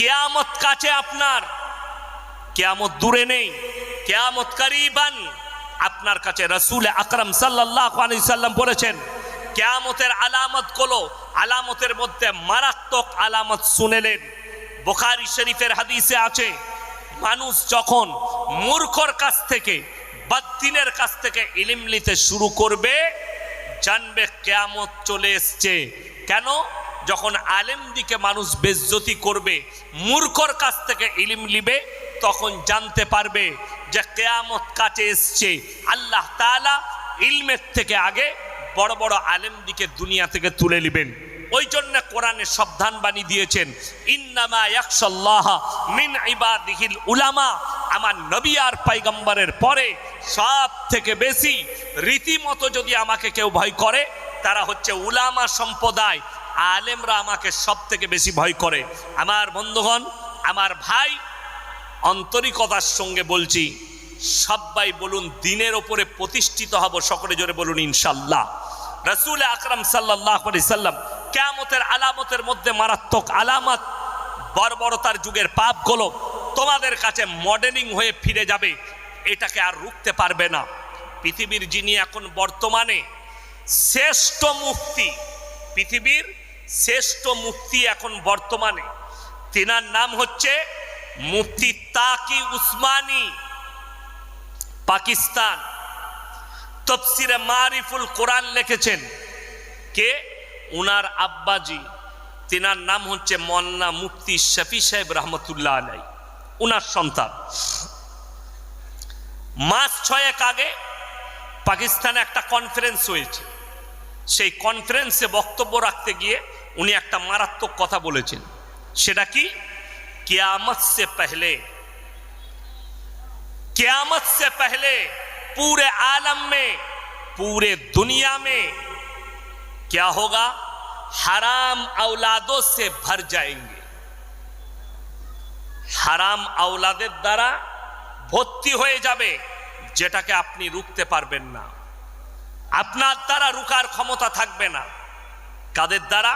কেয়ামত কাছে আপনার। কেয়ামত দূরে নেই। কেয়ামত করিবান। আপনার কাছে রসুল আকরম সাল্লাহ সাল্লাম বলেছেন, কেয়ামতের আলামতগুলো আলামতের মধ্যে মারাত্মক আলামত শুনেলেন। বোখারি শরীফের হাদিসে আছে, মানুষ যখন মূর্খর কাছ থেকে বাদ্দিনের কাছ থেকে ইলিম নিতে শুরু করবে, জানবে কেয়ামত চলে এসছে। কেন? যখন আলেম দিকে মানুষ বেজ্জতি করবে, মূর্খর কাছ থেকে ইলিম লিবে তখন জানতে পারবে যে কেয়ামত কাছে এসছে। আল্লাহ তাআলা ইলমের থেকে আগে বড় বড় আলেম দিকে দুনিয়া থেকে তুলে নেবেন। ওই জন্য কোরআনে সাবধান বাণী দিয়েছেন, ইন্নামা ইয়াকশাল্লাহ মিন ইবাদিহিল উলামা। আমার নবী আর পাইগম্বরের পরে সব থেকে বেশি রীতিমতো যদি আমাকে কেউ ভয় করে, তারা হচ্ছে উলামা সম্প্রদায়। আলেমরা আমাকে সব থেকে বেশি ভয় করে। আমার বন্ধুগণ, আমার ভাই আন্তরিকতার সঙ্গে বলছি, সবাই বলুন, দিনের ওপরে প্রতিষ্ঠিত হব সকলে জোরে বলুন, ইনশাল্লাহ। রসুল আকরাম সাল্লাহ সাল্লাম কেয়ামতের আলামতের মধ্যে মারাত্মক আলামত, বর্বরতার যুগের পাপগুলো তোমাদের কাছে মডেলিং হয়ে ফিরে যাবে, এটাকে আর রুখতে পারবে না। পৃথিবীর যিনি এখন বর্তমানে শ্রেষ্ঠ মুক্তি পৃথিবীর শ্রেষ্ঠ মুক্তি এখন বর্তমানে। তেনার নাম হচ্ছে মুফতি তাকি উসমানী, পাকিস্তান। তফসিরে মারিফুল কোরআন লিখেছেন কে? উনার আব্বাজি। তেনার নাম হচ্ছে মন্না মুফতি শফি সাহেব রহমতুল্লাহ আলাই উনার সন্তান। মাস ছয়েক আগে পাকিস্তানে একটা কনফারেন্স হয়েছে। সেই কনফারেন্সে বক্তব্য রাখতে গিয়ে উনি একটা মারাত্মক কথা বলেছেন সেটা কি कियामत से पहले कियामत से पहले पूरे आलम में पूरे दुनिया में क्या होगा हराम औलादों से भर जाएंगे হারাম আওলাদের দ্বারা ভর্তি হয়ে যাবে যেটাকে আপনি রুখতে পারবেন না আপনার দ্বারা রুকার ক্ষমতা থাকবে না কাদের দ্বারা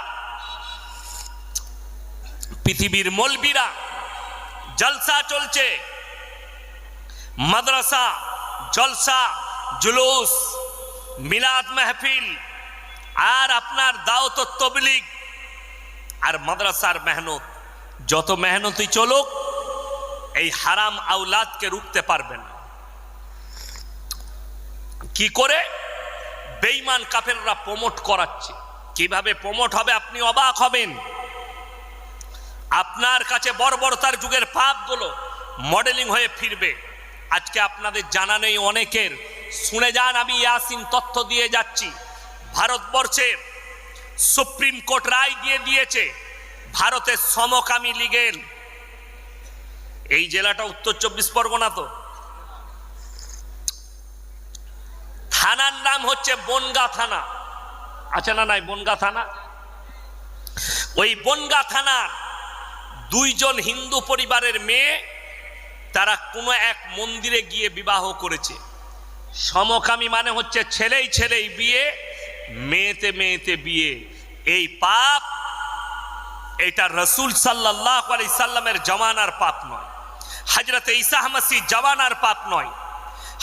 পৃথিবীর মলবিরা, জলসা চলছে। মাদ্রাসা, জলসা, জুলুস, মিলাদ মেহফিল, আর আপনার দাওত তবলিগ, আর মাদ্রাসার মেহনত। যত মেহনতই চলুক, এই হারাম আউলাদকে রুখতে পারবে না। কি করে? বেইমান কাফেররা প্রমোট করাচ্ছে। কীভাবে প্রমোট হবে আপনি অবাক হবেন। আপনার কাছে বর্বরতার যুগের পাপগুলো মডেলিং হয়ে ফিরবে। আজকে আপনাদের জানা নেই অনেকের। শুনে যান, আমি ইয়াসিন তথ্য দিয়ে যাচ্ছি। ভারতবর্ষের সুপ্রিম কোর্ট রায় দিয়ে দিয়েছে, ভারতের সমকামী লীগের। এই জেলাটা উত্তর চব্বিশ পরগনা তো। থানার নাম হচ্ছে বনগা থানা। আছে না নাই বনগা থানা? ওই বনগা থানার দুইজন হিন্দু পরিবারের মেয়ে, তারা কোনো এক মন্দিরে গিয়ে বিবাহ করেছে। সমকামী মানে হচ্ছে ছেলেই ছেলেই বিয়ে, মেয়েতে মেয়েতে বিয়ে। এই পাপ এটা রসুল সাল্লাহ আলি সাল্লামের জমানার পাপ নয়। হাজরতে ইসাহ মাসি জওয়ানার পাপ নয়।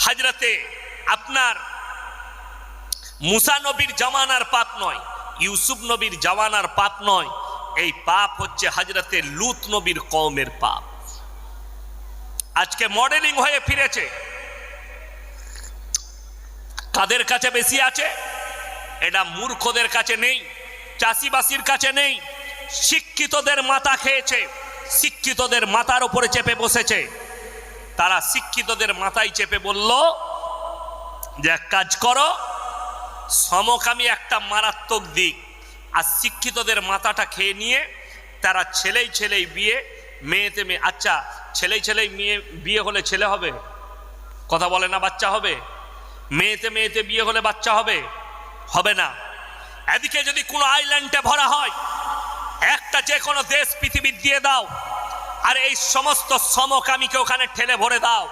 হাজরতে আপনার মুসা নবীর জমানার পাপ নয়। ইউসুফ নবীর জওয়ানার পাপ নয়। এই পাপ হচ্ছে হাজরতে লুত নবীর কওমের পাপ। আজকে মডেলিং হয়ে ফিরেছে। কাদের কাছে বেশি আছে? এটা মূর্খদের কাছে নেই, চাষিবাসির কাছে নেই। শিক্ষিতদের মাথা খেয়েছে, শিক্ষিতদের মাথার উপরে চেপে বসেছে। তারা শিক্ষিতদের মাথায় চেপে বলল, যে এক কাজ করো, সমকামী একটা মারাত্মক দিক আর শিক্ষিতদের মাথাটা খেয়ে নিয়ে তারা ছেলেই ছেলেই বিয়ে, মেয়েতে মেয়ে। আচ্ছা ছেলেই ছেলেই মেয়ে, বিয়ে হলে ছেলে হবে? কথা বলে না বাচ্চা হবে? মেয়েতে মেয়েতে বিয়ে হলে বাচ্চা হবে? হবে না। এদিকে যদি কোনো আইল্যান্ডে ভরা হয়, একটা যে কোনো দেশ পৃথিবীর দিয়ে দাও, আর এই সমস্ত সমকামীকে ওখানে ঠেলে ভরে দাও।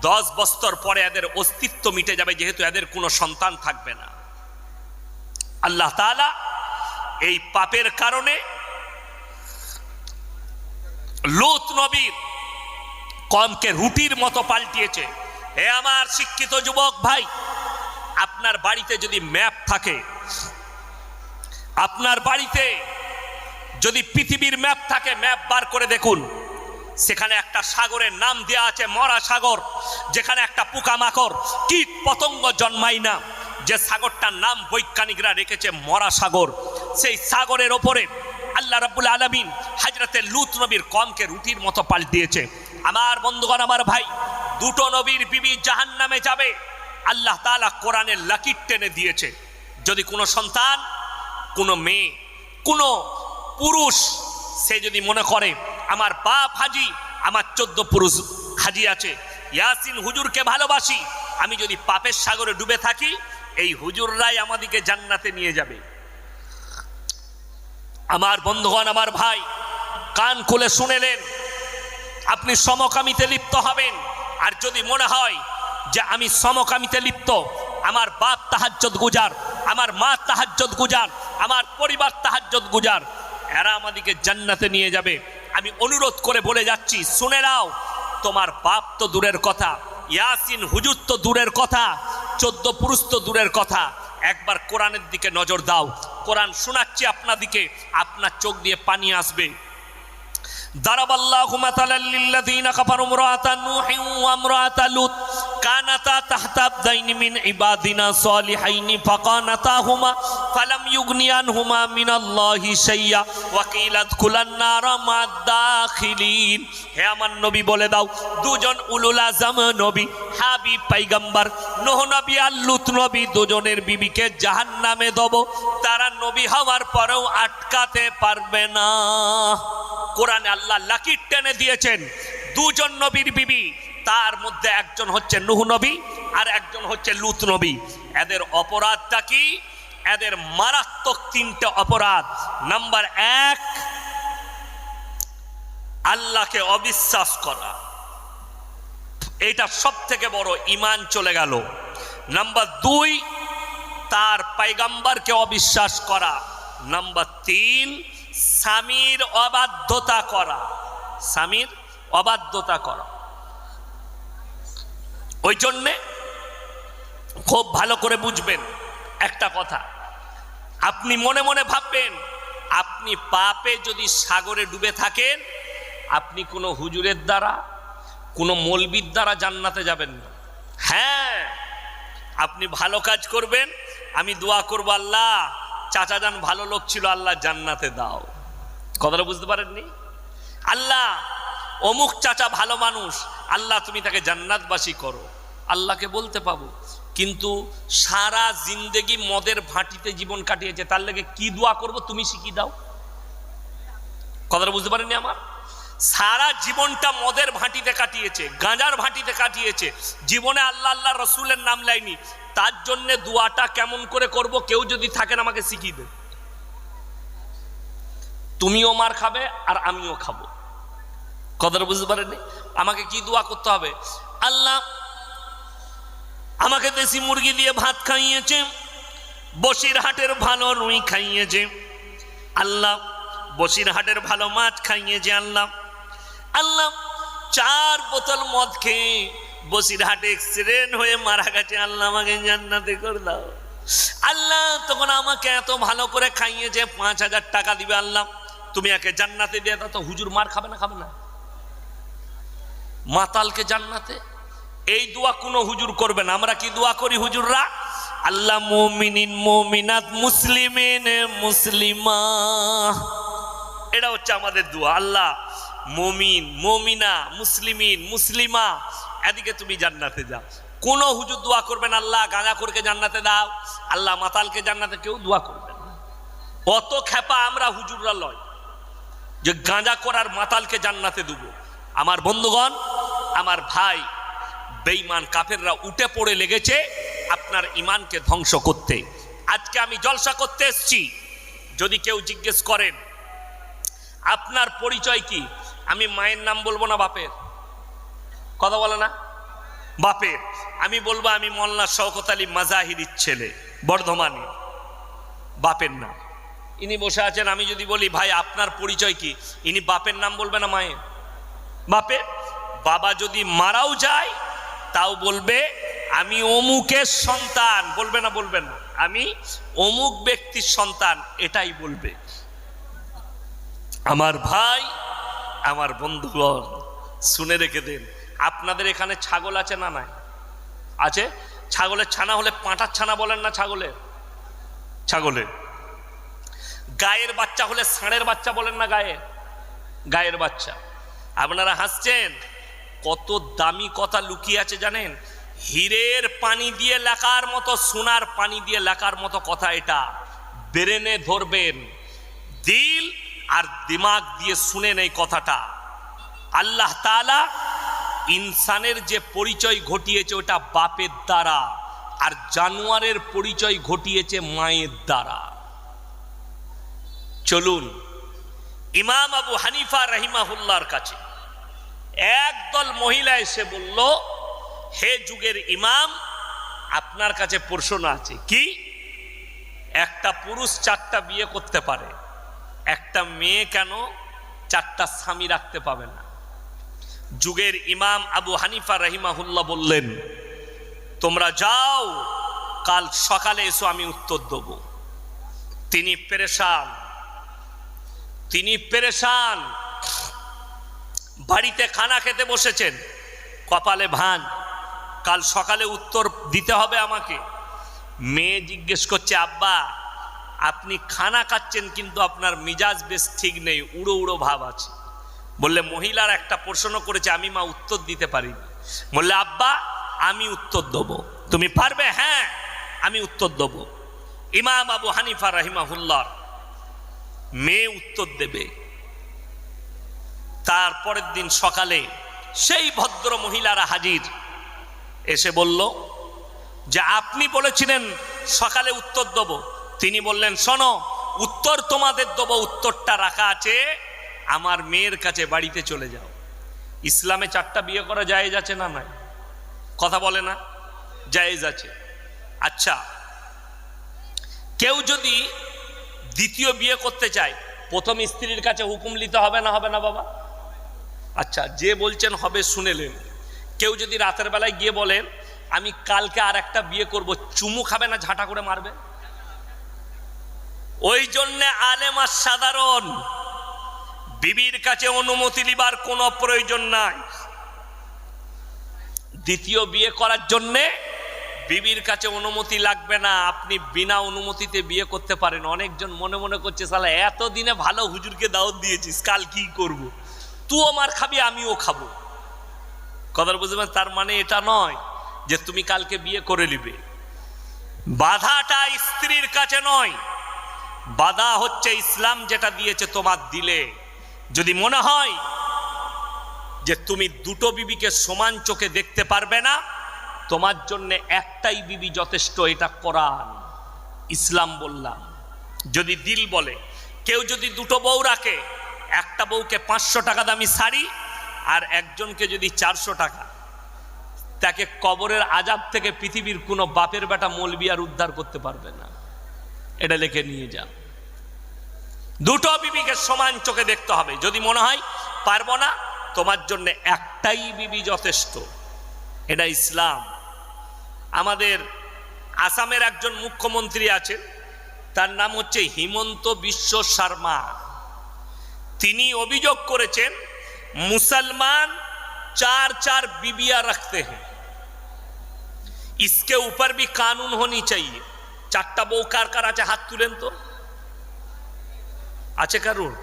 দশ বস্তর পরে এদের অস্তিত্ব মিটে যাবে, যেহেতু এদের কোনো সন্তান থাকবে না। আল্লাহ তাআলা এই পাপের কারণে লোত নবীর কমকে রুটির মতো পাল্টিয়েছে। হে আমার শিক্ষিত যুবক ভাই, আপনার বাড়িতে যদি ম্যাপ থাকে, আপনার বাড়িতে যদি পৃথিবীর ম্যাপ থাকে, ম্যাপ বার করে দেখুন। সেখানে একটা সাগরের নাম দেওয়া আছে মরা সাগর যেখানে একটা পোকামাকড় কীট পতঙ্গ জন্মায় না। যে সাগরটার নাম বৈজ্ঞানিকরা রেখেছে মরা সাগর, সেই সাগরের ওপরে আল্লাহ রাব্বুল আলমিন হাজরতে লুত নবীর কমকে রুটির মতো পাল্টিয়েছে। আমার বন্ধুগণ, আমার ভাই, দুটো নবীর বিবি জাহান নামে যাবে, আল্লাহ তাআলা কোরআনের লাকির টেনে দিয়েছে। যদি কোনো সন্তান, কোনো মেয়ে, কোনো পুরুষ, সে যদি মনে করে, আমার বাপ হাজি, আমার চোদ্দ পুরুষ হাজি আছে, ইয়াসিন হুজুরকে ভালোবাসি, আমি যদি পাপের সাগরে ডুবে থাকি এই হুজুররাই আমাদিকে জান্নাতে নিয়ে যাবে। আমার বন্ধুগণ, আমার ভাই, কান খুলে শুনেলেন আপনি সমকামিতে লিপ্ত হবেন। আর যদি মনে হয় যে আমি সমকামিতে লিপ্ত, আমার বাপ তাহাজ্জত গুজার, আমার মা তাহাজ্জত গুজার, আমার পরিবার তাহাজ্জত গুজার, এরা আমাদিকে জান্নাতে নিয়ে যাবে। আমি অনুরোধ করে বলে যাচ্ছি, শুনে নাও, তোমার বাপ তো দূরের কথা। ইয়াসিন হুজুর তো দূরের কথা, চোদ্দ পুরুষ তো দূরের কথা। একবার কোরআনের দিকে নজর দাও। কোরআন শোনাচ্ছি আপনাদিকে, আপনার চোখ দিয়ে পানি আসবে। ضرب الله مثلا للذين كفروا امرأة نوح وامرأة لوط كانتا تحت عبدين من عبادنا صالحين فقانتاهما فلم يغني عنهما من الله شيئا وقيل ادخلا النار مع الداخلين হে আমার নবী বলে দাও দুজন উলুল আজম নবী হাবিব পাইগাম্বার নোহ নবী আর লুত নবী দুজনের বিবিকে জাহান্নামে দেব তারা নবী হওয়ার পরেও আটকাতে পারবে না কোরআনে আল্লাহ লাকির টেনে দিয়েছেন। দুজন নবীর বিবি, তার মধ্যে একজন হচ্ছে নুহ নবী আর একজন হচ্ছে লুত নবী। এদের অপরাধটা কি? এদের মারাত্মক তিনটে অপরাধ। নাম্বার এক, আল্লাহকে অবিশ্বাস করা। এটা সব থেকে বড় ইমান চলে গেল। নাম্বার দুই, তার পাইগাম্বারকে অবিশ্বাস করা। নাম্বার তিন স্বামীর অবাধ্যতা করা। স্বামীর অবাধ্যতা করা। ওই জন্যে খুব ভালো করে বুঝবেন একটা কথা। আপনি মনে মনে ভাববেন, আপনি পাপে যদি সাগরে ডুবে থাকেন, আপনি কোনো হুজুরের দ্বারা, কোনো মলবির দ্বারা জান্নাতে যাবেন না। হ্যাঁ আপনি ভালো কাজ করবেন, আমি দোয়া করব আল্লাহ। চাচা যান, ভালো লোক ছিল, আল্লাহ জান্নাতে দাও। কথাটা বুঝতে পারেননি? আল্লাহ, অমুক চাচা ভালো মানুষ, আল্লাহ তুমি তাকে জান্নাতবাসী করো। আল্লাহকে বলতে পাবো। কিন্তু সারা জিন্দেগি মদের ভাটিতে জীবন কাটিয়েছে, তার লেগে কি দোয়া করব তুমি শিখিয়ে দাও। কথাটা বুঝতে পারেননি আমার? সারা জীবনটা মদের ভাটিতে কাটিয়েছে, গাঁজার ভাটিতে কাটিয়েছে। জীবনে আল্লাহ আল্লাহ রসুলের নাম লাইনি তার জন্য দোয়াটা কেমন করে করব কেউ যদি থাকেন আমাকে শিখিয়ে দেন। তুমিও মার খাবে আর আমিও খাব। কথাটা বুঝতে পারেনি আমাকে কি দোয়া করতে হবে? আল্লাহ আমাকে দেশি মুরগি দিয়ে ভাত খাইয়েছে, বসিরহাটের ভালো রুই খাইয়েছে। আল্লাহ বসিরহাটের ভালো মাছ খাইয়েছে আল্লাহ। আল্লাহ চার বোতল মদ খেয়ে বসিরহাটে এক্সিডেন্ট হয়ে মারা গেছে, আল্লাহ আমাকে জান্নাতে করে দাও। আল্লাহ তখন আমাকে এত ভালো করে খাইয়েছে পাঁচ হাজার টাকা দিবে আল্লাহ। তুমি একে জান্নাতে দিয়ে দাও, তো হুজুর মার খাবে না খাবে না? মাতালকে জান্নাতে? এই দোয়া কোনো হুজুর করবে না। আমরা কি দোয়া করি হুজুররা? আল্লাহ মুমিনিন, মুমিনাত, মুসলিমিন, মুসলিমা। এটা হচ্ছে আমাদের দোয়া। আল্লাহ মমিন, মমিনা, মুসলিমিন, মুসলিমা। এদিকে তুমি জান্নাতে যাও। কোন হুজুর দোয়া করবেন, আল্লাহ গাঁজা করকে জান্নাতে দাও। আল্লাহ মাতালকে জান্নাতে কেউ দোয়া করবে না। অত খেপা আমরা হুজুররা লয় যে গাঁজা করার মাতালকে জান্নাতে দেব। আমার বন্ধুগণ, আমার ভাই বেইমান কাফেররা উঠে পড়ে লেগেছে আপনার ইমানকে ধ্বংস করতে। আজকে আমি জলসা করতে এসছি। যদি কেউ জিজ্ঞেস করেন, আপনার পরিচয় কি? আমি মায়ের নাম বলব না বাপের? কথা বলে না? বাপের আমি বলব আমি মোল্লা শওকত আলী মাজাহিরির ছেলে, বর্ধমানে। বাপের নাম। ইনি বসে আছেন, আমি যদি বলি, ভাই, আপনার পরিচয় কি? ইনি বাপের নাম বলবে না মায়ের? বাপে, বাবা যদি মারাও যায়, তাও বলবে, আমি অমুকের সন্তান। বলবে না বলবেন না। আমি অমুক ব্যক্তির সন্তান, এটাই বলবে। আমার ভাই, আমার বন্ধুগণ, শুনে রেখে দেন। আপনাদের এখানে ছাগল আছে না নাই? আছে? ছাগলের ছানা হলে পাঁটার ছানা বলেন না ছাগলের? ছাগলের গায়ের বাচ্চা হলে ষাঁড়ের বাচ্চা বলেন না গায়ে? গায়ের বাচ্চা। আপনারা হাসছেন? কত দামি কথা লুকিয়ে আছে জানেন? হীরের পানি দিয়ে লেখার মতো সোনার পানি দিয়ে লেখার মতো কথা এটা। বেরেনে ধরবেন। দিল আর দিমাগ দিয়ে শুনেন এই কথাটা। আল্লাহ তাআলা ইনসানের যে পরিচয় ঘটিয়েছে ওটা বাপের দ্বারা আর জানোয়ারের পরিচয় ঘটিয়েছে মায়ের দ্বারা। চলুন, ইমাম আবু হানিফা রহিমাহুল্লার কাছে একদল মহিলা এসে বলল, হে যুগের ইমাম, আপনার কাছে প্রশ্ন আছে, কি? একটা পুরুষ চারটা বিয়ে করতে পারে, একটা মেয়ে কেন চারটা স্বামী রাখতে পাবে না? যুগের ইমাম আবু হানিফা রহিমাহুল্লাহ বললেন, তোমরা যাও, কাল সকালে এসো, আমি উত্তর দেব। তিনি পেরেশান তিনি পেরেশান। বাড়িতে খানা খেতে বসেছেন, কপালে ভান, কাল সকালে উত্তর দিতে হবে আমাকে। মেয়ে জিজ্ঞেস করছে, আব্বা, আপনি খানা খাচ্ছেন, কিন্তু আপনার মিজাজ বেশ ঠিক নেই, উড়ো উড়ো ভাব আছে। বললে, মহিলার একটা প্রশ্ন করেছে, আমি মা উত্তর দিতে পারিনি বললে, আব্বা, আমি উত্তর দেব। তুমি পারবে? হ্যাঁ আমি উত্তর দেব। ইমাম আবু হানিফা রাহিমাহুল্লার মেয়ে উত্তর দেবে। তারপরের দিন সকালে সেই ভদ্র মহিলারা হাজির। এসে বলল, যে আপনি বলেছিলেন সকালে উত্তর দেব। তিনি বললেন, শোনো, উত্তর তোমাদের দেবো, উত্তরটা রাখা আছে আমার মেয়ের কাছে বাড়িতে চলে যাও। ইসলামে চারটা বিয়ে করা জায়েজ আছে না নাই? কথা বলে না? জায়েজ আছে। আচ্ছা কেউ যদি দ্বিতীয় বিয়ে করতে চায়, প্রথম স্ত্রীর কাছে হুকুম নিতে হবে না হবে না বাবা? আচ্ছা যে বলছেন হবে শুনেলেন কেউ যদি রাতের বেলায় গিয়ে বলেন, আমি কালকে আর একটা বিয়ে করব, চুমু খাবে না, ঝাঁটা করে মারবে? ওই জন্যে আলেম সাধারণ বিবির কাছে অনুমতি নিবার কোনো প্রয়োজন নাই। দ্বিতীয় বিয়ে করার জন্যে বিবির কাছে অনুমতি লাগবে না। আপনি বিনা অনুমতিতে বিয়ে করতে পারেন। অনেকজন মনে মনে করছে, সালা, এতদিনে ভালো হুজুরকে দাওয়াত দিয়েছিস, কাল কি করব। তুই আমার খাবি, আমিও খাব। কথা বুঝবেন তার মানে এটা নয় যে তুমি কালকে বিয়ে করে নিবে। বাধাটা স্ত্রীর কাছে নয়। বাধা হচ্ছে ইসলাম যেটা দিয়েছে তোমার দিলে। যদি মনে হয় যে তুমি দুটো বিবিকে সমান চোখে দেখতে পারবে না, তোমার জন্য একটাই বিবি যথেষ্ট, এটা কোরআন। ইসলাম বললাম। যদি দিল বলে, কেউ যদি দুটো বউ রাখে, একটা বউকে পাঁচশো টাকা দামি শাড়ি আর একজনকে যদি চারশো টাকা, তাকে কবরের আজাব থেকে পৃথিবীর কোনো বাপের বেটা মলবি আর উদ্ধার করতে পারবে না। এটা লেখে নিয়ে যান। দুটো বিবিকে সমান চোখে দেখতে হবে যদি মনে হয় পারবো না তোমার জন্য একটাই বিবি যথেষ্ট এটা ইসলাম আমাদের আসামের একজন মুখ্যমন্ত্রী আছেন তার নাম হচ্ছে হিমন্ত বিশ্ব শর্মা তিনি অভিযোগ করেছেন মুসলমান चार चार बीबियां रखते हैं इसके ऊपर भी कानून होनी चाहिए চারটা বউ কার কার আছে হাত তুলেন তো আছে কারুর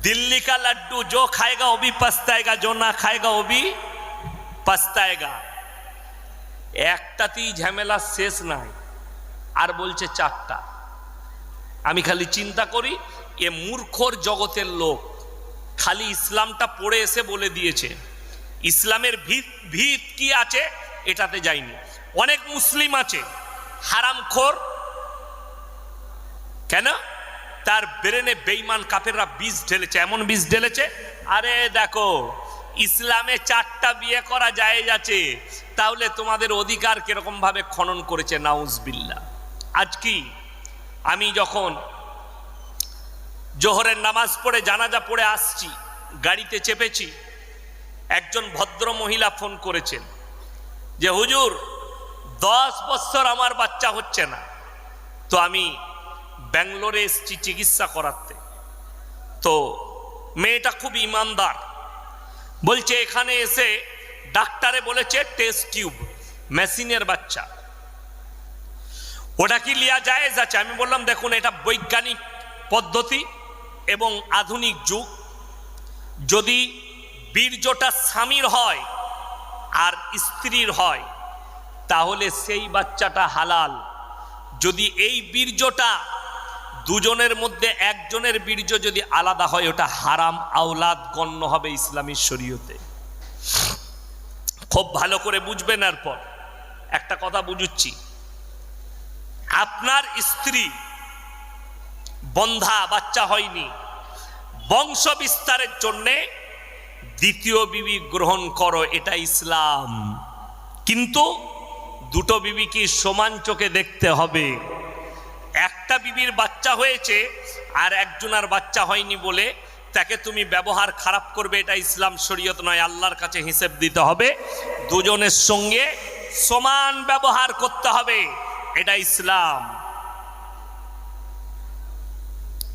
दिल्ली का लड्डू जो खाएगा वो भी पछताएगा जो ना खाएगा वो भी पछताएगा একটাতেই ঝামেলা শেষ নাই আর বলছে চারটা আমি খালি চিন্তা করি এ মূর্খর জগতের লোক খালি ইসলামটা পড়ে এসে বলে দিয়েছে ইসলামের ভিত ভিত কি আছে এটাতে যায়নি অনেক মুসলিম আছে হারামখোর কেন? তার ব্রেনে বেইমান কাপেররা বীজ ঢেলেছে। এমন বীজ ঢেলেছে, আরে দেখো, ইসলামে চারটা বিয়ে করা যায় আছে, তাহলে তোমাদের অধিকার কীরকম ভাবে খনন করেছে? নাউজবিল্লা আজ কি? আমি যখন জোহরের নামাজ পড়ে জানাজা পড়ে আসছি, গাড়িতে চেপেছি, একজন ভদ্র মহিলা ফোন করেছেন যে, হুজুর, দশ বছর আমার বাচ্চা হচ্ছে না। তো আমি ব্যাঙ্গালোরে এসেছি চিকিৎসা করাতে। তো মেয়েটা খুব ইমানদার। বলছে, এখানে এসে ডাক্তারে বলেছে টেস্ট টিউব মেশিনের বাচ্চা। ওটা কি লিয়া যায় যাচ্ছে আমি বললাম, দেখুন, এটা বৈজ্ঞানিক পদ্ধতি এবং আধুনিক যুগ। যদি বীর্যটা স্বামীর হয় আর স্ত্রীর হয়, তাহলে সেই বাচ্চাটা হালাল। যদি এই বীর্যটা দুজনের মধ্যে একজনের বীর্য যদি আলাদা হয়, ওটা হারাম আওলাদ গণ্য হবে ইসলামী শরীয়তে। খুব ভালো করে বুঝবেন এরপর। একটা কথা বুঝুচ্ছি। আপনার স্ত্রী, বন্ধা বাচ্চা হয়নি, বংশ বিস্তারের জন্যে দ্বিতীয় বিবি গ্রহণ করো, এটা ইসলাম। কিন্তু দুটো বিবিকে সমান চোখে দেখতে হবে। একটা বিবির বাচ্চা হয়েছে আর একজনের বাচ্চা হয়নি বলে তাকে তুমি ব্যবহার খারাপ করবে, এটা ইসলাম শরীয়ত নয়, আল্লাহর কাছে হিসেব দিতে হবে। দুজনের সঙ্গে সমান ব্যবহার করতে হবে, এটা ইসলাম।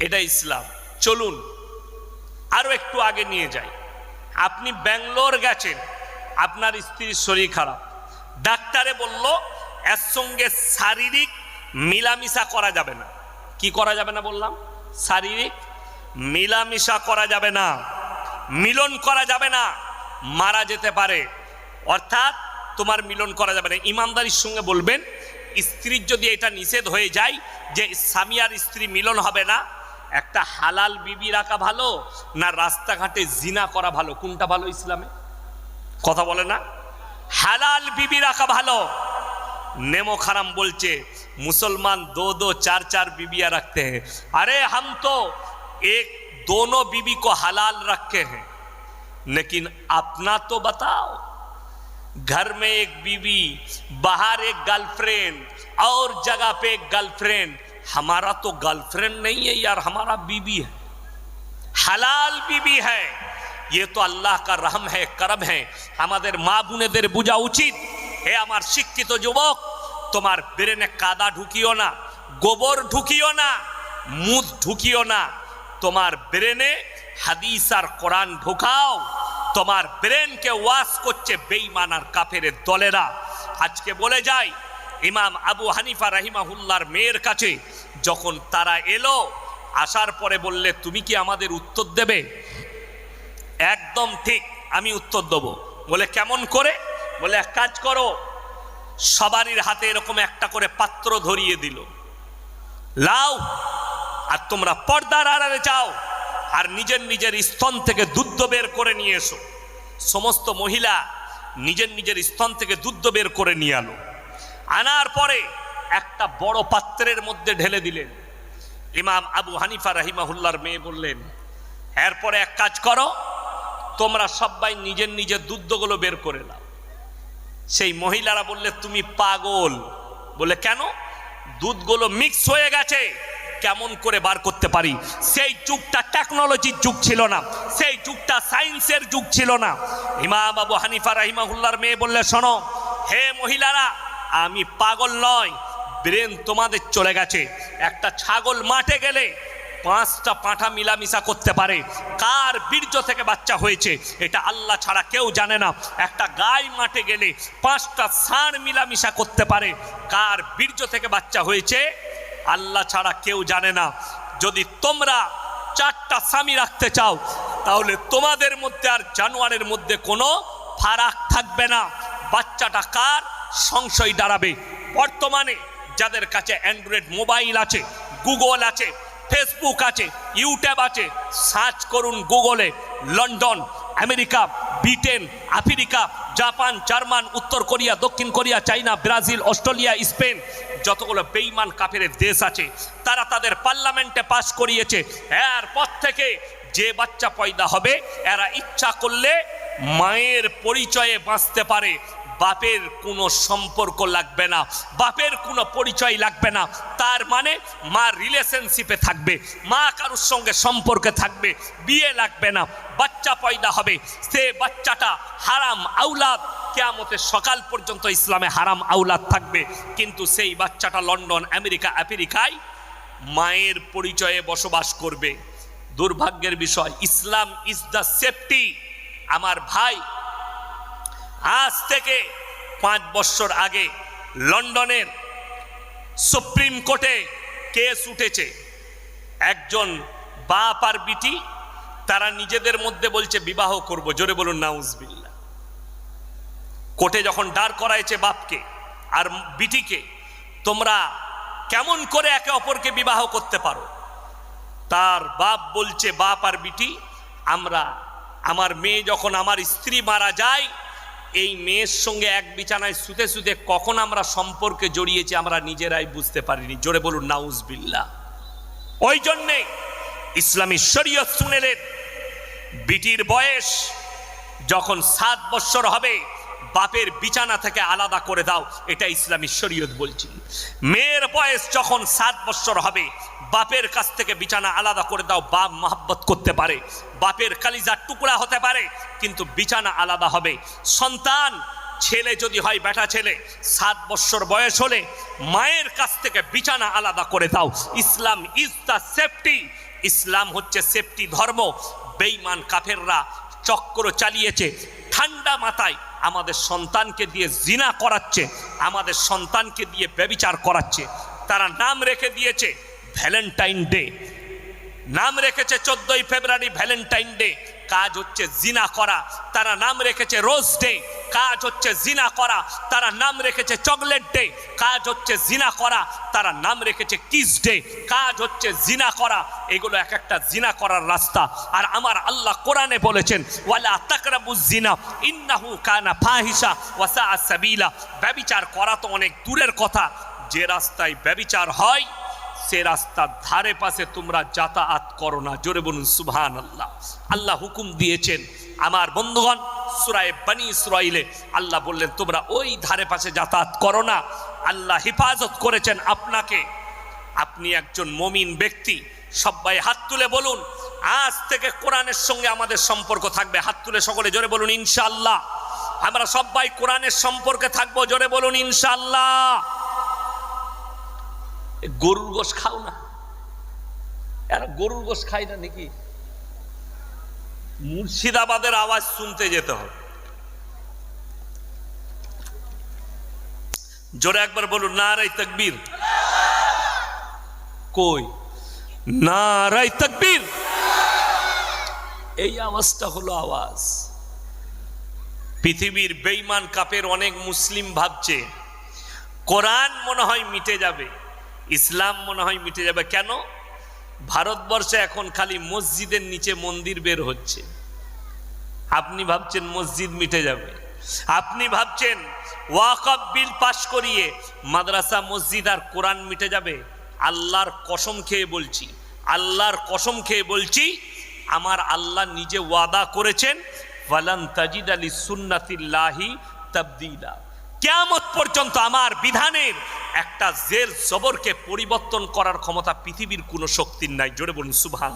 এটা ইসলাম। চলুন, আরও একটু আগে নিয়ে যাই। আপনি ব্যাঙ্গালোর গেছেন, আপনার স্ত্রীর শরীর খারাপ। ডাক্তারে বলল, এর সঙ্গে শারীরিক মিলামিশা করা যাবে না। কি করা যাবে না বললাম? শারীরিক? মিলামিশা করা যাবে না। মিলন করা যাবে না। মারা যেতে পারে। অর্থাৎ তোমার মিলন করা যাবে না। ইমানদারির সঙ্গে বলবেন, স্ত্রীর যদি এটা নিষেধ হয়ে যায় যে স্বামী আর স্ত্রী মিলন হবে না, একটা হালাল বিবি রাখা ভালো না রাস্তাঘাটে জিনা করা ভালো? কোনটা ভালো ইসলামে? কথা বলে না। হালাল বিবি রাখা ভালো। নেমো খারাম বলছে मुसलमान दो दो चार चार बीबियां रखते हैं अरे हम तो एक दोनों बीबी को हलाल रखे हैं लेकिन अपना तो बताओ घर में एक बीबी बाहर एक गर्लफ्रेंड और जगह पे एक गर्लफ्रेंड हमारा तो गर्लफ्रेंड नहीं है यार हमारा बीबी है হালাল বিবি হ্যাঁ ये तो अल्लाह का रहम है करम है আমাদের মা বোনেদের বোঝা উচিত হে আমার শিক্ষিত যুবক তোমার ব্রেনে কাদা ঢুকিও না, গোবর ঢুকিও না, মুদ ঢুকিও না। তোমার ব্রেনে হাদিস আর কোরআন ঢুকাও, তোমার ব্রেনকে ওয়াশ করছে বেঈমান আর কাফেরের দলেরা। আজকে বলে যায় ইমাম আবু হানিফা রাহিমাহুল্লার মেয়ের কাছে যখন তারা এলো, আসার পরে বললে, তুমি কি আমাদের উত্তর দেবে? একদম ঠিক, আমি উত্তর দেবো। বলে, কেমন করে? বলে, এক কাজ করো সবারই হাতে এরকম একটা করে পাত্র ধরিয়ে দিল। লাও, আর তোমরা পর্দার আড়ালে যাও, আর নিজের নিজের স্তন থেকে দুধ বের করে নিয়ে এসো। সমস্ত মহিলা নিজের নিজের স্তন থেকে দুধ বের করে নিয়ে আলো আনার পরে একটা বড় পাত্রের মধ্যে ঢেলে দিলেন। ইমাম আবু হানিফা রাহিমাহুল্লার মেয়ে বললেন, এরপরে এক কাজ করো, তোমরা সবাই নিজের নিজের দুধগুলো বের করে নাও। সেই মহিলারা বললে, তুমি পাগল। বলে, কেন? দুধগুলো মিক্স হয়ে গেছে। কেমন করে বার করতে পারি? সেই যুগটা টেকনোলজির যুগ ছিল না। সেই যুগটা সায়েন্সের যুগ ছিল না। ইমাম আবু হানিফা রাহিমাহুল্লার মেয়ে বললে, শোনো, হে মহিলারা, আমি পাগল নয়। ব্রেন তোমাদের চলে গেছে। একটা ছাগল মাঠে গেলে পাঁচটা পাঁঠা মিলামিশা করতে পারে। কার বীর্য থেকে বাচ্চা হয়েছে, এটা আল্লাহ ছাড়া কেউ জানে না। একটা গাই মাঠে গেলে পাঁচটা ষাঁড় মিলামিশা করতে পারে। কার বীর্য থেকে বাচ্চা হয়েছে, আল্লাহ ছাড়া কেউ জানে না। যদি তোমরা চারটা স্বামী রাখতে চাও, তাহলে তোমাদের মধ্যে আর জানোয়ারের মধ্যে কোনো ফারাক থাকবে না। বাচ্চাটা কার? সংশয় দাঁড়াবে। বর্তমানে যাদের কাছে অ্যান্ড্রয়েড মোবাইল আছে, গুগল আছে ফেসবুক আছে ইউটিউব আছে। সার্চ করুন গুগলে London America Britain Africa Japan German উত্তর কোরিয়া দক্ষিণ Korea China Brazil Australia Spain যতগুলো বেইমান কাফের দেশ আছে, তারা তাদের পার্লামেন্টে পাশ করিয়েছে। এরপর থেকে যে বাচ্চা পয়দা হবে, এরা ইচ্ছা করলে মায়ের পরিচয়ে বাঁচতে পারে। বাপের কোনো সম্পর্ক লাগবে না, বাপের কোনো পরিচয় লাগবে না, তার মানে মা রিলেশনশিপে থাকবে, মা কারোর সঙ্গে সম্পর্কে থাকবে, বিয়ে লাগবে না, বাচ্চা পয়দা হবে, সে বাচ্চাটা হারাম আউলাদ, কেয়ামতের সকাল পর্যন্ত ইসলামে হারাম আউলাদ থাকবে, কিন্তু সেই বাচ্চাটা লন্ডন, আমেরিকা আমেরিকায় মায়ের পরিচয়ে বসবাস করবে। দুর্ভাগ্যের বিষয়, ইসলাম ইজ দ্য সেফটি আমার ভাই আজ থেকে পাঁচ বছর আগে লন্ডনের সুপ্রিম কোর্টে কেস উঠেছে। একজন বাপ আর বিটি, তারা নিজেদের মধ্যে বলছে, বিবাহ করব। জোরে বলুন নাউজবিল্লা কোর্টে যখন দাঁড় করাইছে বাপকে আর বিটিকে, তোমরা কেমন করে একে অপরকে বিবাহ করতে পারো? তার বাপ বলছে, বাপ আর বিটি, আমরা, আমার মেয়ে যখন আমার স্ত্রী মারা যায় এই মেয়ের সঙ্গে এক বিছানায় শুতে শুতে কখন আমরা সম্পর্কে জড়িয়েছি আমরা নিজেরাই বুঝতে পারিনি। জোরে বলুন নাউজ বিল্লা ওই জন্যে ইসলামী শরীয়ত শুনেলেন, বিটির বয়স যখন সাত বছর হবে বাপের বিছানা থেকে আলাদা করে দাও, এটা ইসলামী শরীয়ত বলছি। মেয়ের বয়স যখন সাত বৎসর হবে, বাপের কাছ থেকে বিছানা আলাদা করে দাও, বাপ মহাব্বত করতে পারে। বাপের কালিজার টুকরা হতে পারে, কিন্তু বিছানা আলাদা হবে। সন্তান, ছেলে যদি হয়, বেটা ছেলে, সাত বৎসর বয়স হলে মায়ের কাছ থেকে বিছানা আলাদা করে দাও। Islam is the safety Islam হচ্ছে সেফটি ধর্ম। বেইমান কাফেররা চক্র চালিয়েছে। ঠান্ডা মাথায় আমাদের সন্তানকে দিয়ে জিনা করাচ্ছে, আমাদের সন্তানকে দিয়ে ব্যবিচার করাচ্ছে। তারা নাম রেখে দিয়েছে ভ্যালেন্টাইন ডে। নাম রেখেছে চোদ্দই ফেব্রুয়ারি ভ্যালেন্টাইন ডে। কাজ হচ্ছে জিনা করা। তারা নাম রেখেছে রোজ ডে। কাজ হচ্ছে জিনা করা। তারা নাম রেখেছে চকলেট ডে। কাজ হচ্ছে জিনা করা। তারা নাম রেখেছে কিস ডে। কাজ হচ্ছে জিনা করা। এগুলো এক একটা জিনা করার রাস্তা। আর আমার আল্লাহ কোরআনে বলেছেন, ওয়ালা তাকরাবুজ জিনা, ইন্নাহু কানা ফাহিশা ওয়াসা সাবিলা। ব্যবিচার করা তো অনেক দূরের কথা। যে রাস্তায় ব্যবিচার হয় সে রাস্তার ধারে পাশে তোমরা যাতায়াত করো না। জোরে বলুন সুবহান আল্লাহ আল্লাহ হুকুম দিয়েছেন, আমার বন্ধুগণ, সুরায় বানি ইসরাইলে আল্লাহ বললেন, তোমরা ওই ধারে পাশে যাতায়াত করো না। আল্লাহ হেফাজত করেছেন আপনাকে। আপনি একজন মমিন ব্যক্তি। সবাই হাত তুলে বলুন, আজ থেকে কোরআনের সঙ্গে আমাদের সম্পর্ক থাকবে। হাত তুলে সকলে জোরে বলুন ইনশাল্লাহ আমরা সবাই কোরআনের সম্পর্কে থাকব, জোরে বলুন, ইনশাআল্লাহ। এ গরুর গোশ খাও না। এরা গরুর গোশ খাই না নাকি? মুর্শিদাবাদের আওয়াজ শুনতে যেতে হবে। জোরে একবার বলুন না রাই তকবীর। কই? না রাই তকবীর। এই আওয়াজটা হলো আওয়াজ। পৃথিবীর বেইমান কাপের অনেক মুসলিম ভাবছে, কোরআন মনে হয় মিটে যাবে। ইসলাম মনে হয় মিটে যাবে। কেন? ভারতবর্ষে এখন খালি মসজিদের নিচে মন্দির বের হচ্ছে। আপনি ভাবছেন মসজিদ মিটে যাবে। আপনি ভাবছেন ওয়াকফ বিল পাশ করিয়ে মাদ্রাসা, মসজিদ আর কোরআন মিটে যাবে। আল্লাহর কসম খেয়ে বলছি, আল্লাহর কসম খেয়ে বলছি, আমার আল্লাহ নিজে ওয়াদা করেছেন ওয়ালান তাজিদ আলী সুন্নাতিল্লাহি তাবদিলা। কেয়ামত পর্যন্ত আমার বিধানের একটা জের জবরকে পরিবর্তন করার ক্ষমতা পৃথিবীর কোনো শক্তির নাই। জোরে বলুন সুভান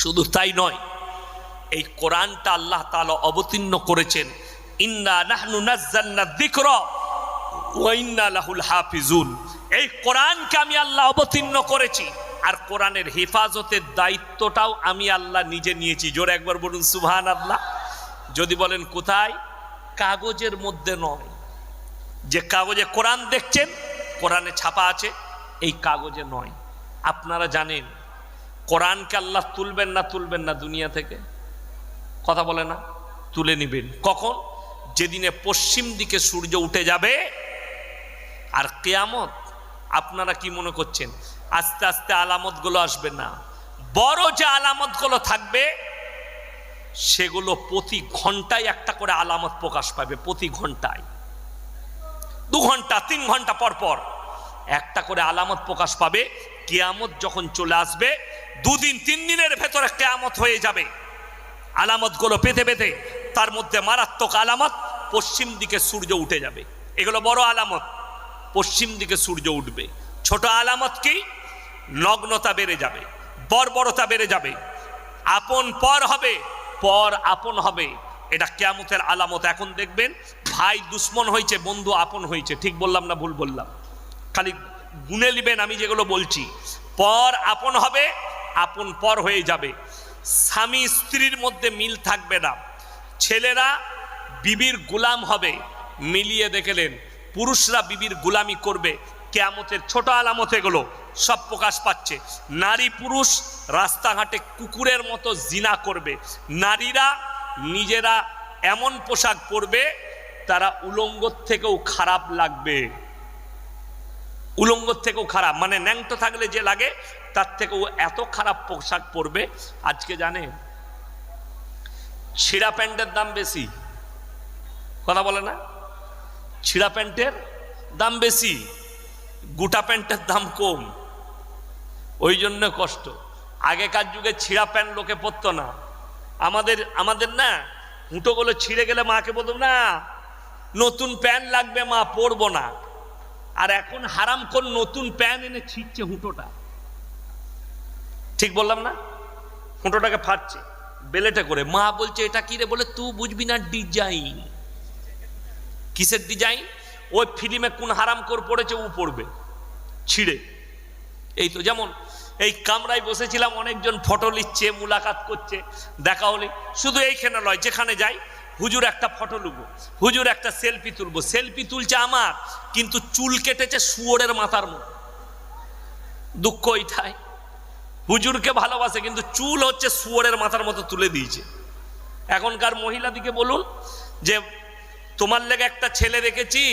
শুধু তাই নয়, এই কোরআনটা আল্লাহ তাআলা অবতীর্ণ করেছেন, ইন্না নাহনু নাজ্জালনা যিকর ওয়া লাহুল হাফিজুন। এই কোরআনকে আমি আল্লাহ অবতীর্ণ করেছি, আর কোরআনের হেফাজতের দায়িত্বটাও আমি আল্লাহ নিজে নিয়েছি। জোরে একবার বলুন সুবহান আল্লাহ যদি বলেন, কোথায়? কাগজের মধ্যে নয়। যে কাগজে কোরআন দেখছেন, কোরআনে ছাপা আছে, এই কাগজে নয়। আপনারা জানেন, কোরআনকে আল্লাহ তুলবেন না তুলবেন না দুনিয়া থেকে? কথা বলে না? তুলে নিবেন। কখন? যেদিনে পশ্চিম দিকে সূর্য উঠে যাবে। আর কেয়ামত, আপনারা কি মনে করছেন? আস্তে আস্তে আলামতগুলো আসবে না। বড় যে আলামতগুলো থাকবে সেগুলো প্রতি ঘন্টায় একটা করে আলামত প্রকাশ পাবে, প্রতি ঘন্টায়। দু ঘণ্টা, তিন ঘণ্টা পর পর একটা করে আলামত প্রকাশ পাবে, কেয়ামত যখন চলে আসবে, দুদিন, তিন দিনের ভেতরে কেয়ামত হয়ে যাবে। আলামতগুলো পেতে পেতে তার মধ্যে মারাত্মক আলামত পশ্চিম দিকে সূর্য উঠে যাবে। এগুলো বড় আলামত, পশ্চিম দিকে সূর্য উঠবে। ছোট আলামত কি? নগ্নতা বেড়ে যাবে, বর্বরতা বেড়ে যাবে। আপন পর হবে পর আপন হবে। এটা কেয়ামতের আলামত। এখন দেখবেন ভাই দুশ্মন হয়েছে, বন্ধু আপন হয়েছে। ঠিক বললাম না ভুল বললাম? খালি গুনে নিবেন আমি যেগুলো বলছি। পর আপন হবে, আপন পর হয়ে যাবে। স্বামী স্ত্রীর মধ্যে মিল থাকবে না। ছেলেরা বিবির গুলাম হবে। মিলিয়ে দেখলেন পুরুষরা বিবির গুলামি করবে। কেয়ামতের ছোট আলামত এগুলো। সব প্রকাশ পাচ্ছে। নারী পুরুষ রাস্তাঘাটে কুকুরের মতো জিনা করবে। নারীরা নিজেরা এমন পোশাক পরবে, তারা উলঙ্গর থেকেও খারাপ লাগবে। উলঙ্গর থেকেও খারাপ মানে ন্যাংটো থাকলে যে লাগে, তার থেকেও এত খারাপ পোশাক পরবে। আজকে জানে? ছিঁড়া প্যান্টের দাম বেশি। কথা বলে না? ছিঁড়া প্যান্টের দাম বেশি, গোটা প্যান্টের দাম কম। ওই জন্য কষ্ট। আগেকার যুগে ছিঁড়া প্যান্ট লোকে পরতো না। আমাদের আমাদের না হুঁটোগুলো ছিঁড়ে গেলে মাকে বলতাম, না, নতুন প্যান্ট লাগবে মা, পরবো না। আর এখন হারাম কোন নতুন প্যান্ট এনে ছিঁড়ছে হুঁটোটা। ঠিক বললাম না? হুঁটোটাকে ফাটছে, বেলেটে করে। মা বলছে, এটা কি রে? বলে তুই বুঝবি না, ডিজাইন। কিসের ডিজাইন? ওই ফিল্মে কোন হারাম কর পড়েছে, ও পড়বে ছিঁড়ে। এই তো, যেমন এই কামরায় বসেছিলাম, অনেকজন ফটো নিচ্ছে, মুলাকাত করছে, দেখা হলে। শুধু এইখানে নয়, যেখানে যাই, হুজুর একটা ফটো লুবো, হুজুর একটা সেলফি তুলবো। সেলফি তুলছে আমার, কিন্তু চুল কেটেছে শুয়োরের মাথার মতো দুঃখ ওইটাই হুজুরকে ভালোবাসে, কিন্তু চুল হচ্ছে শুয়োরের মাথার মতো তুলে দিয়েছে। এখনকার মহিলাদিকে বলুন যে, তোমার লেগে একটা ছেলে রেখেছি